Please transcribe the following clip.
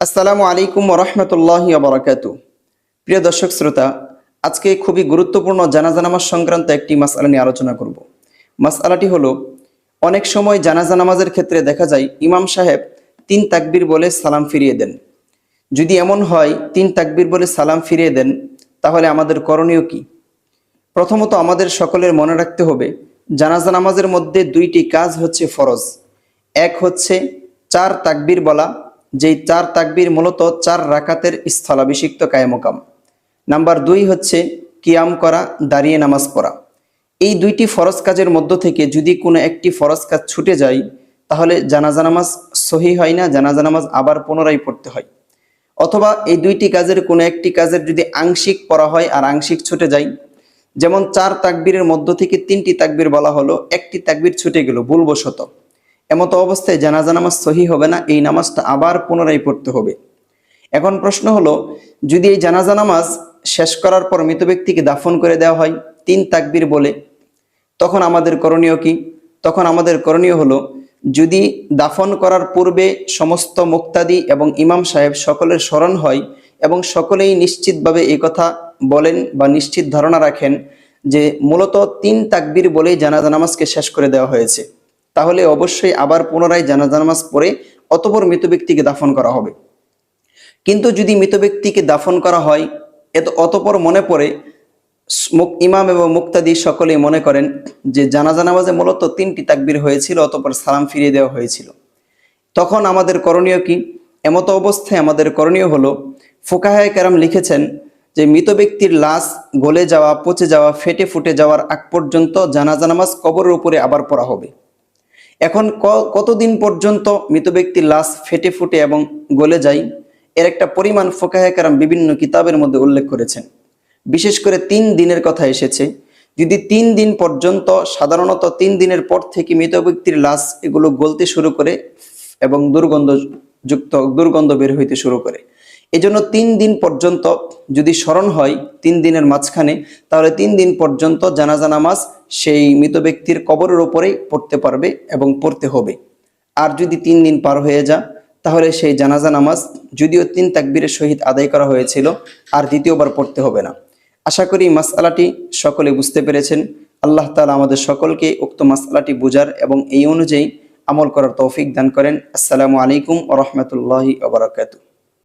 আসসালামু আলাইকুম রহমতুল্লাহ বরাকাত প্রিয় দর্শক শ্রোতা, আজকে খুবই গুরুত্বপূর্ণ জানাজা নামাজ সংক্রান্ত একটি মাসআলা নিয়ে আলোচনা করব। মাসআলাটি হলো, অনেক সময় জানাজা নামাজের ক্ষেত্রে দেখা যায় ইমাম সাহেব তিন তাকবির বলে সালাম ফিরিয়ে দেন। যদি এমন হয়, তিন তাকবির বলে সালাম ফিরিয়ে দেন, তাহলে আমাদের করণীয় কি? প্রথমত আমাদের সকলের মনে রাখতে হবে, জানাজা নামাজের মধ্যে দুইটি কাজ হচ্ছে ফরজ। এক হচ্ছে চার তাকবির বলা যেই চার তাকবির মূলত চার রাকাতের স্থলাভিষিক্ত কায়মকাম। নাম্বার দুই হচ্ছে কিয়াম করা, দাঁড়িয়ে নামাজ পড়া। এই দুইটি ফরজ কাজের মধ্য থেকে যদি কোনো একটি ফরজ কাজ ছুটে যায়, তাহলে জানাজা নামাজ সহি হয় না, জানাজা নামাজ আবার পুনরায় পড়তে হয়। অথবা এই দুইটি কাজের কোনো একটি কাজের যদি আংশিক পড়া হয় আর আংশিক ছুটে যায়, যেমন চার তাকবীরের মধ্য থেকে তিনটি তাকবীর বলা হলো, একটি তাকবীর ছুটে গেল, ভুলবশত। এমতো অবস্থায় জানাজা নামাজ সহি হবে না, এই নামাজটা আবার পুনরায় পড়তে হবে। এখন প্রশ্ন হলো, যদি এই জানাজা নামাজ শেষ করার পর মৃত ব্যক্তিকে দাফন করে দেওয়া হয়, তিন তাকবির বলে, তখন আমাদের করণীয় কি? তখন আমাদের করণীয় হলো, যদি দাফন করার পূর্বে সমস্ত মুক্তাদি এবং ইমাম সাহেব সকলের স্মরণ হয় এবং সকলেই নিশ্চিতভাবে এই কথা বলেন বা নিশ্চিত ধারণা রাখেন যে মূলত তিন তাকবির বলেই জানাজা নামাজকে শেষ করে দেওয়া হয়েছে। তাহলে অবশ্যই আবার পুনরায় জানাজা নামাজ পড়ে অতপর মৃত ব্যক্তিকে দাফন করা হবে। কিন্তু যদি মৃত ব্যক্তিকে দাফন করা হয়, এত অতপর মনে পড়ে ইমাম এবং মুক্তাদি সকলেই মনে করেন যে জানাজা নামাজে মূলত তিনটি তাকবির হয়েছিল, অতপর সালাম ফিরিয়ে দেওয়া হয়েছিল। তখন আমাদের করণীয় কি? এমতো অবস্থায় আমাদের করণীয় হলো, ফোকাহায় কেরাম লিখেছেন যে মৃত ব্যক্তির লাশ গলে যাওয়া, পচে যাওয়া, ফেটে ফুটে যাওয়ার আগ পর্যন্ত জানাজা নামাজ কবরের উপরে আবার পড়া হবে। এখন কতদিন পর্যন্ত মৃত ব্যক্তির লাশ ফেটে ফুটে এবং গলে যায়? এর একটা পরিমাণ ফোকাহে কারাম বিভিন্ন কিতাবের মধ্যে উল্লেখ করেছেন। বিশেষ করে তিন দিনের কথা এসেছে। যদি তিন দিন পর্যন্ত, সাধারণত তিন দিনের পর থেকে মৃত ব্যক্তির লাশ এগুলো গলতে শুরু করে এবং দুর্গন্ধযুক্ত দুর্গন্ধ বের হইতে শুরু করে। এজন্য তিন দিন পর্যন্ত যদি স্মরণ হয়, তিন দিনের মাঝখানে, তাহলে তিন দিন পর্যন্ত জানাজা নামাজ সেই মৃত ব্যক্তির কবরের ওপরেই পড়তে পারবে এবং পড়তে হবে। আর যদি তিন দিন পার হয়ে যা তাহলে সেই জানাজা নামাজ যদিও তিন তাকবীরের সহিত আদায় করা হয়েছিল, আর দ্বিতীয়বার পড়তে হবে না। আশা করি মাসআলাটি সকলে বুঝতে পেরেছেন। আল্লাহ তালা আমাদের সকলকে উক্ত মাসআলাটি বুঝার এবং এই অনুযায়ী আমল করার তৌফিক দান করেন। আসসালামু আলাইকুম ওয়া বারাকাতুহু।